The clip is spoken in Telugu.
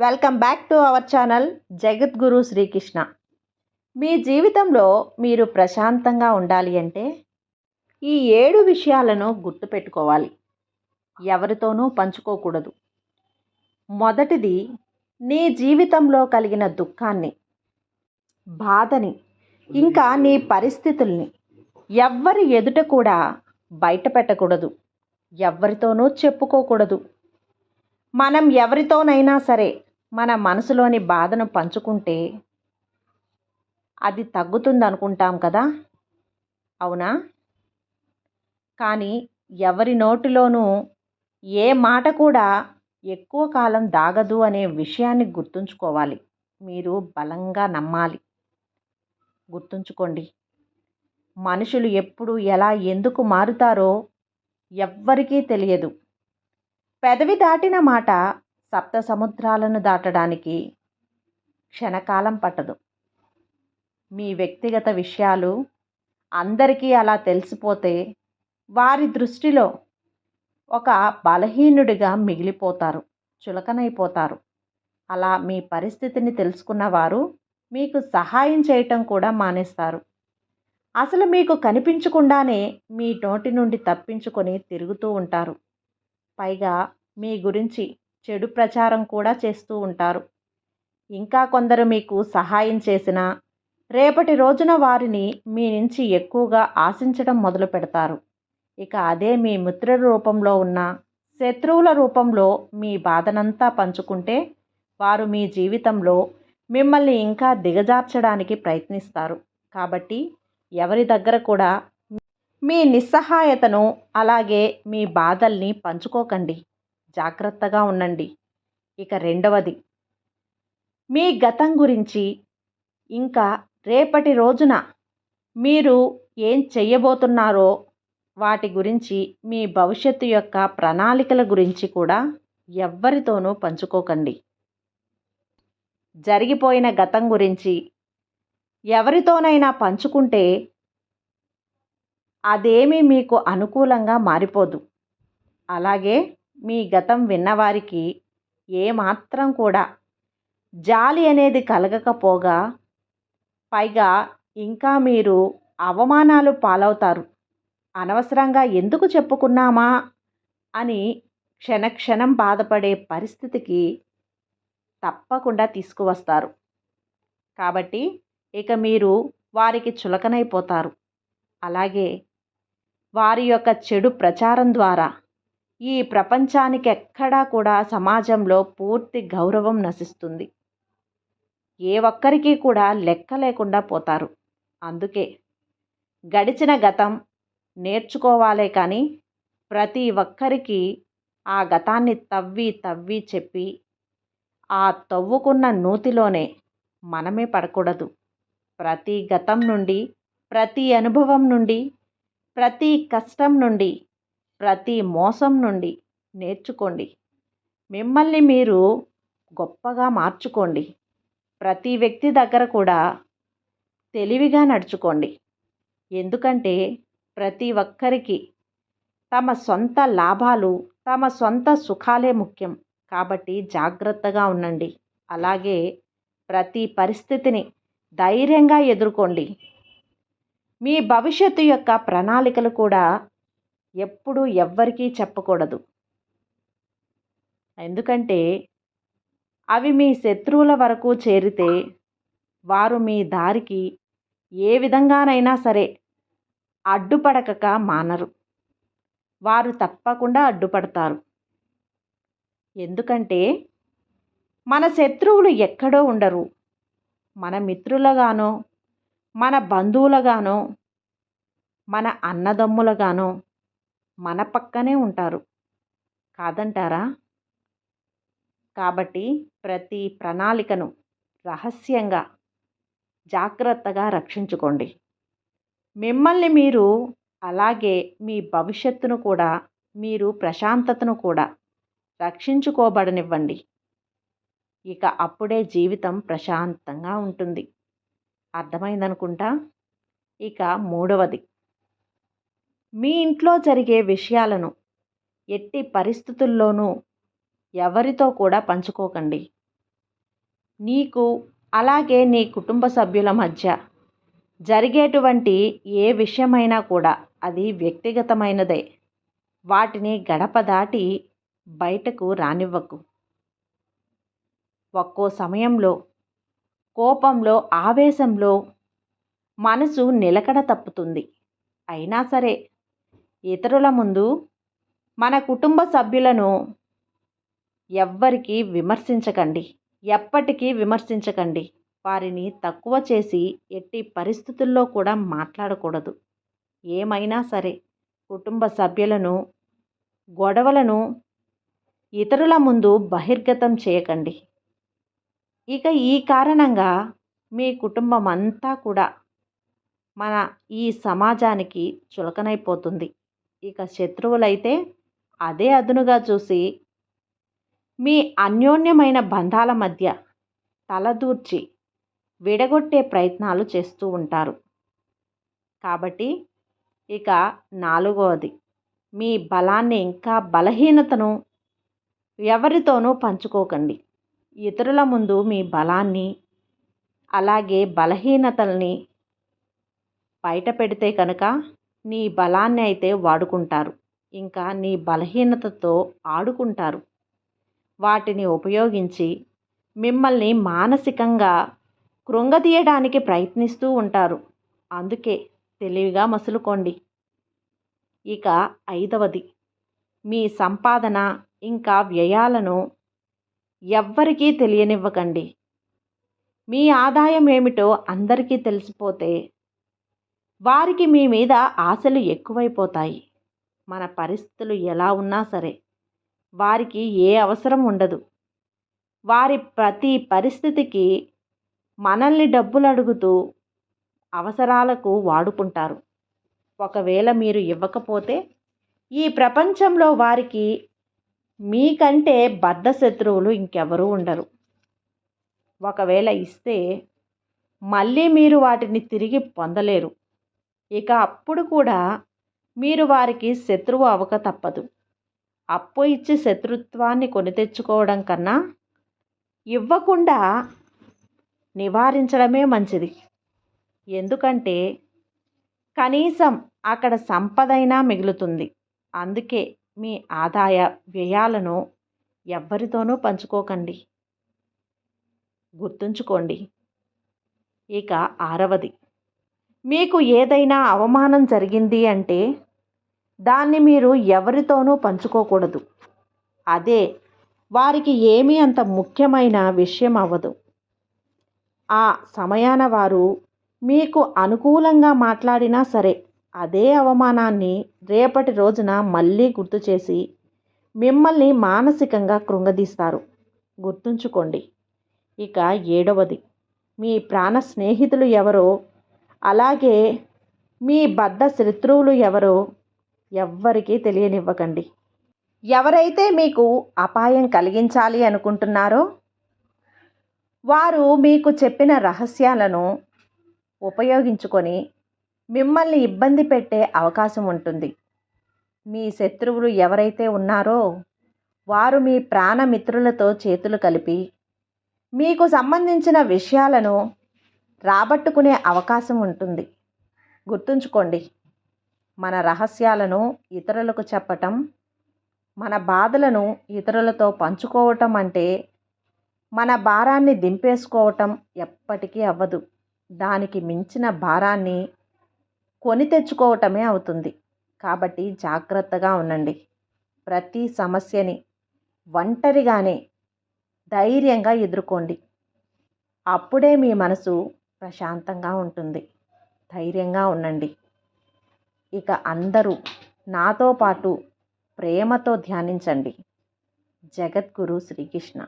Welcome back to our channel Jagadguru Srikrishna. మీ జీవితంలో మీరు ప్రశాంతంగా ఉండాలి అంటే ఈ ఏడు విషయాలను గుర్తుపెట్టుకోవాలి ఎవరితోనూ పంచుకోకూడదు. మొదటిది నీ జీవితంలో కలిగిన దుఃఖాన్ని బాధని ఇంకా నీ పరిస్థితుల్ని ఎవ్వరి ఎదుట కూడా బయట పెట్టకూడదు ఎవ్వరితోనూ చెప్పుకోకూడదు. మనం ఎవరితోనైనా సరే మన మనసులోని బాధను పంచుకుంటే అది తగ్గుతుంది అనుకుంటాం కదా? అవునా? కానీ ఎవరి నోటిలోనూ ఏ మాట కూడా ఎక్కువ కాలం దాగదు అనే విషయాన్ని గుర్తుంచుకోవాలి. మీరు బలంగా నమ్మాలి. గుర్తుంచుకోండి. మనుషులు ఎప్పుడు ఎలా ఎందుకు మారుతారో ఎవ్వరికీ తెలియదు. పెదవి దాటిన మాట సప్త సముద్రాలను దాటడానికి క్షణకాలం పట్టదు. మీ వ్యక్తిగత విషయాలు అందరికీ అలా తెలిసిపోతే వారి దృష్టిలో ఒక బలహీనుడిగా మిగిలిపోతారు చులకనైపోతారు. అలా మీ పరిస్థితిని తెలుసుకున్న వారు మీకు సహాయం చేయటం కూడా మానేస్తారు. అసలు మీకు కనిపించకుండానే మీ నోటి నుండి తప్పించుకొని తిరుగుతూ ఉంటారు. పైగా మీ గురించి చెడు ప్రచారం కూడా చేస్తూ ఉంటారు. ఇంకా కొందరు మీకు సహాయం చేసిన రేపటి రోజున వారిని మీ నుంచి ఎక్కువగా ఆశించడం మొదలు పెడతారు. ఇక అదే మీ మిత్రుల రూపంలో ఉన్న శత్రువుల రూపంలో మీ బాధనంతా పంచుకుంటే వారు మీ జీవితంలో మిమ్మల్ని ఇంకా దిగజార్చడానికి ప్రయత్నిస్తారు. కాబట్టి ఎవరి దగ్గర కూడా మీ నిస్సహాయతను అలాగే మీ బాధల్ని పంచుకోకండి. జాగ్రత్తగా ఉండండి. ఇక రెండవది. మీ గతం గురించి ఇంకా రేపటి రోజున మీరు ఏం చెయ్యబోతున్నారో వాటి గురించి మీ భవిష్యత్తు యొక్క ప్రణాళికల గురించి కూడా ఎవ్వరితోనూ పంచుకోకండి. జరిగిపోయిన గతం గురించి ఎవరితోనైనా పంచుకుంటే అదేమీ మీకు అనుకూలంగా మారిపోదు. అలాగే మీ గతం విన్నవారికి ఏమాత్రం కూడా జాలి అనేది కలగకపోగా పైగా ఇంకా మీరు అవమానాలు పాలవుతారు. అనవసరంగా ఎందుకు చెప్పుకున్నామా అని క్షణక్షణం బాధపడే పరిస్థితికి తప్పకుండా తీసుకువస్తారు. కాబట్టి ఇక మీరు వారికి చులకనైపోతారు. అలాగే వారి యొక్క చెడు ప్రచారం ద్వారా ఈ ప్రపంచానికి ఎక్కడా కూడా సమాజంలో పూర్తి గౌరవం నశిస్తుంది. ఏ ఒక్కరికి కూడా లెక్క లేకుండా పోతారు. అందుకే గడిచిన గతం నేర్చుకోవాలే కానీ ప్రతి ఒక్కరికి ఆ గతాన్ని తవ్వి తవ్వి చెప్పి ఆ తవ్వుకున్న నూతిలోనే మనమే పడకూడదు. ప్రతి గతం నుండి ప్రతి అనుభవం నుండి ప్రతి కష్టం నుండి ప్రతి మోసం నుండి నేర్చుకోండి. మిమ్మల్ని మీరు గొప్పగా మార్చుకోండి. ప్రతి వ్యక్తి దగ్గర కూడా తెలివిగా నడుచుకోండి. ఎందుకంటే ప్రతి ఒక్కరికి తమ సొంత లాభాలు తమ సొంత సుఖాలే ముఖ్యం. కాబట్టి జాగ్రత్తగా ఉండండి. అలాగే ప్రతి పరిస్థితిని ధైర్యంగా ఎదుర్కోండి. మీ భవిష్యత్తు యొక్క ప్రణాళికలు కూడా ఎప్పుడూ ఎవ్వరికీ చెప్పకూడదు. ఎందుకంటే అవి మీ శత్రువుల వరకు చేరితే వారు మీ దారికి ఏ విధంగానైనా సరే అడ్డుపడకక మానరు. వారు తప్పకుండా అడ్డుపడతారు. ఎందుకంటే మన శత్రువులు ఎక్కడో ఉండరు. మన మిత్రులుగానో మన బంధువులుగానో మన అన్నదమ్ములుగానో మన పక్కనే ఉంటారు. కాదంటారా? కాబట్టి ప్రతి ప్రణాళికను రహస్యంగా జాగ్రత్తగా రక్షించుకోండి. మిమ్మల్ని మీరు అలాగే మీ భవిష్యత్తును కూడా మీరు ప్రశాంతతను కూడా రక్షించుకోబడనివ్వండి. ఇక అప్పుడే జీవితం ప్రశాంతంగా ఉంటుంది. అర్థమైందనుకుంటా? ఇక మూడవది. మీ ఇంట్లో జరిగే విషయాలను ఎట్టి పరిస్థితుల్లోనూ ఎవరితో కూడా పంచుకోకండి. నీకు అలాగే నీ కుటుంబ సభ్యుల మధ్య జరిగేటువంటి ఏ విషయమైనా కూడా అది వ్యక్తిగతమైనదే. వాటిని గడప దాటి బయటకు రానివ్వకు. ఒక్కో సమయంలో కోపంలో ఆవేశంలో మనసు నిలకడ తప్పుతుంది. అయినా సరే ఇతరుల ముందు మన కుటుంబ సభ్యులను ఎవ్వరికీ విమర్శించకండి. ఎప్పటికీ విమర్శించకండి. వారిని తక్కువ చేసి ఎట్టి పరిస్థితుల్లో కూడా మాట్లాడకూడదు. ఏమైనా సరే కుటుంబ సభ్యులను గొడవలను ఇతరుల ముందు బహిర్గతం చేయకండి. ఇక ఈ కారణంగా మీ కుటుంబం అంతా కూడా మన ఈ సమాజానికి చులకనైపోతుంది. ఇక శత్రువులైతే అదే అదునుగా చూసి మీ అన్యోన్యమైన బంధాల మధ్య తలదూర్చి విడగొట్టే ప్రయత్నాలు చేస్తూ ఉంటారు. కాబట్టి ఇక నాలుగవది మీ బలాన్ని ఇంకా బలహీనతను ఎవరితోనూ పంచుకోకండి. ఇతరుల ముందు మీ బలాన్ని అలాగే బలహీనతల్ని బయట పెడితే కనుక నీ బలాన్ని అయితే వాడుకుంటారు. ఇంకా నీ బలహీనతతో ఆడుకుంటారు. వాటిని ఉపయోగించి మిమ్మల్ని మానసికంగా కృంగదీయడానికి ప్రయత్నిస్తూ ఉంటారు. అందుకే తెలివిగా మసులుకోండి. ఇక ఐదవది. మీ సంపాదన ఇంకా వ్యయాలను ఎవ్వరికీ తెలియనివ్వకండి. మీ ఆదాయం ఏమిటో అందరికీ తెలిసిపోతే వారికి మీ మీద ఆశలు ఎక్కువైపోతాయి. మన పరిస్థితులు ఎలా ఉన్నా సరే వారికి ఏ అవసరం ఉండదు. వారి ప్రతి పరిస్థితికి మనల్ని డబ్బులు అడుగుతూ అవసరాలకు వాడుకుంటారు. ఒకవేళ మీరు ఇవ్వకపోతే ఈ ప్రపంచంలో వారికి మీకంటే బద్ధ శత్రువులు ఇంకెవరూ ఉండరు. ఒకవేళ ఇస్తే మళ్ళీ మీరు వాటిని తిరిగి పొందలేరు. ఇక అప్పుడు కూడా మీరు వారికి శత్రువు అవక తప్పదు. అప్పు ఇచ్చి శత్రుత్వాన్ని కొని తెచ్చుకోవడం కన్నా ఇవ్వకుండా నివారించడమే మంచిది. ఎందుకంటే కనీసం అక్కడ సంపదైనా మిగులుతుంది. అందుకే మీ ఆదాయ వ్యయాలను ఎవ్వరితోనూ పంచుకోకండి. గుర్తుంచుకోండి. ఇక ఆరవది. మీకు ఏదైనా అవమానం జరిగింది అంటే దాన్ని మీరు ఎవరితోనూ పంచుకోకూడదు. అదే వారికి ఏమీ అంత ముఖ్యమైన విషయం అవ్వదు. ఆ సమయాన వారు మీకు అనుకూలంగా మాట్లాడినా సరే అదే అవమానాన్ని రేపటి రోజున మళ్ళీ గుర్తు చేసి మిమ్మల్ని మానసికంగా కృంగదీస్తారు. గుర్తుంచుకోండి. ఇక ఏడవది మీ ప్రాణ స్నేహితులు ఎవరో అలాగే మీ బద్ధ శత్రువులు ఎవరో ఎవ్వరికీ తెలియనివ్వకండి. ఎవరైతే మీకు అపాయం కలిగించాలి అనుకుంటున్నారో వారు మీకు చెప్పిన రహస్యాలను ఉపయోగించుకొని మిమ్మల్ని ఇబ్బంది పెట్టే అవకాశం ఉంటుంది. మీ శత్రువులు ఎవరైతే ఉన్నారో వారు మీ ప్రాణమిత్రులతో చేతులు కలిపి మీకు సంబంధించిన విషయాలను రాబట్టుకునే అవకాశం ఉంటుంది. గుర్తుంచుకోండి మన రహస్యాలను ఇతరులకు చెప్పటం మన బాధలను ఇతరులతో పంచుకోవటం అంటే మన భారాన్ని దింపేసుకోవటం ఎప్పటికీ అవ్వదు. దానికి మించిన భారాన్ని కొని తెచ్చుకోవటమే అవుతుంది. కాబట్టి జాగ్రత్తగా ఉండండి. ప్రతి సమస్యని ఒంటరిగానే ధైర్యంగా ఎదుర్కోండి. అప్పుడే మీ మనసు ప్రశాంతంగా ఉంటుంది. ధైర్యంగా ఉండండి. ఇక అందరూ నాతో పాటు ప్రేమతో ధ్యానించండి. జగద్గురు శ్రీకృష్ణ.